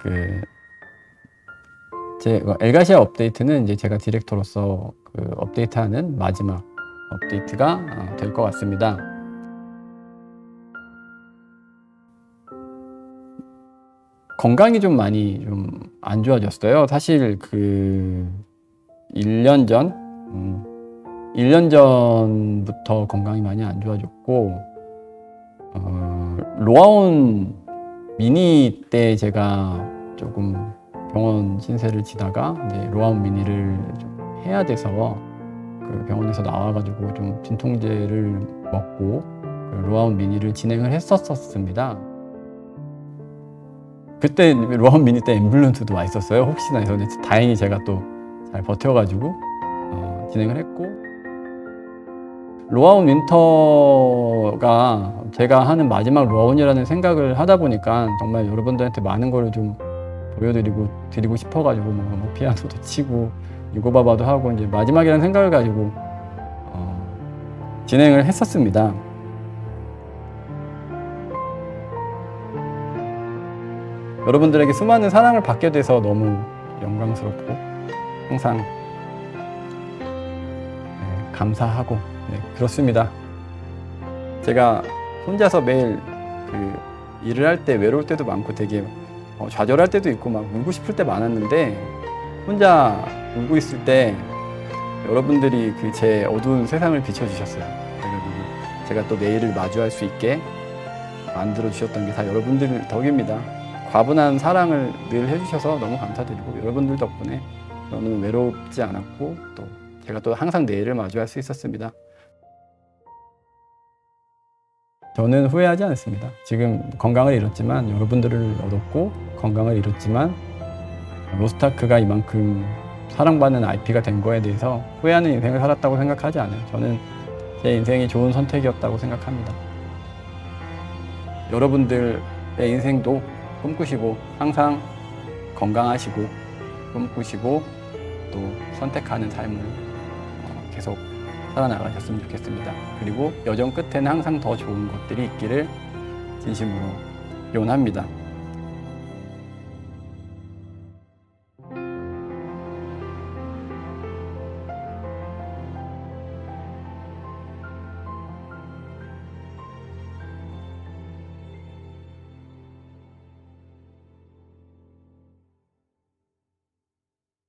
그, 제 엘가시아 업데이트는 이제 제가 디렉터로서 그 업데이트하는 마지막 업데이트가 어, 될것 같습니다. 건강이 좀 많이 좀 안 좋아졌어요. 사실 그 1년 전, 음, 1년 전부터 건강이 많이 안 좋아졌고, 어, 로아온 미니 때 제가 조금 병원 신세를 지다가 이제 로아온 미니를 좀 해야 돼서 그 병원에서 나와가지고 좀 진통제를 먹고 그 로아온 미니를 진행을 했었었습니다. 그때 로아온 미니 때 앰뷸런스도 와 있었어요. 혹시나 해서 다행히 제가 또 잘 버텨가지고 어, 진행을 했고 로아온 윈터가 제가 하는 마지막 로아온이라는 생각을 하다 보니까 정말 여러분들한테 많은 걸좀 보여드리고 드리고 싶어가지고 뭐, 뭐 피아노도 치고 유고바바도 하고 이제 마지막이라는 생각을 가지고 어, 진행을 했었습니다. 여러분들에게 수많은 사랑을 받게 돼서 너무 영광스럽고 항상 네, 감사하고 네, 그렇습니다. 제가 혼자서 매일 그 일을 할 때 외로울 때도 많고 되게 어, 좌절할 때도 있고 막 울고 싶을 때 많았는데 혼자 울고 있을 때 여러분들이 그 제 어두운 세상을 비춰주셨어요. 그래가지고 제가 또 내일을 마주할 수 있게 만들어 주셨던 게 다 여러분들 덕입니다. 과분한 사랑을 늘 해주셔서 너무 감사드리고 여러분들 덕분에 저는 외롭지 않았고 또 제가 또 항상 내일을 마주할 수 있었습니다. 저는 후회하지 않습니다. 지금 건강을 잃었지만 여러분들을 얻었고 건강을 잃었지만 로스타크가 이만큼 사랑받는 IP가 된 거에 대해서 후회하는 인생을 살았다고 생각하지 않아요. 저는 제 인생이 좋은 선택이었다고 생각합니다. 여러분들의 인생도 꿈꾸시고 항상 건강하시고 꿈꾸시고 또 선택하는 삶을 어, 계속 살아나가셨으면 좋겠습니다. 그리고 여정 끝에는 항상 더 좋은 것들이 있기를 진심으로 기원합니다.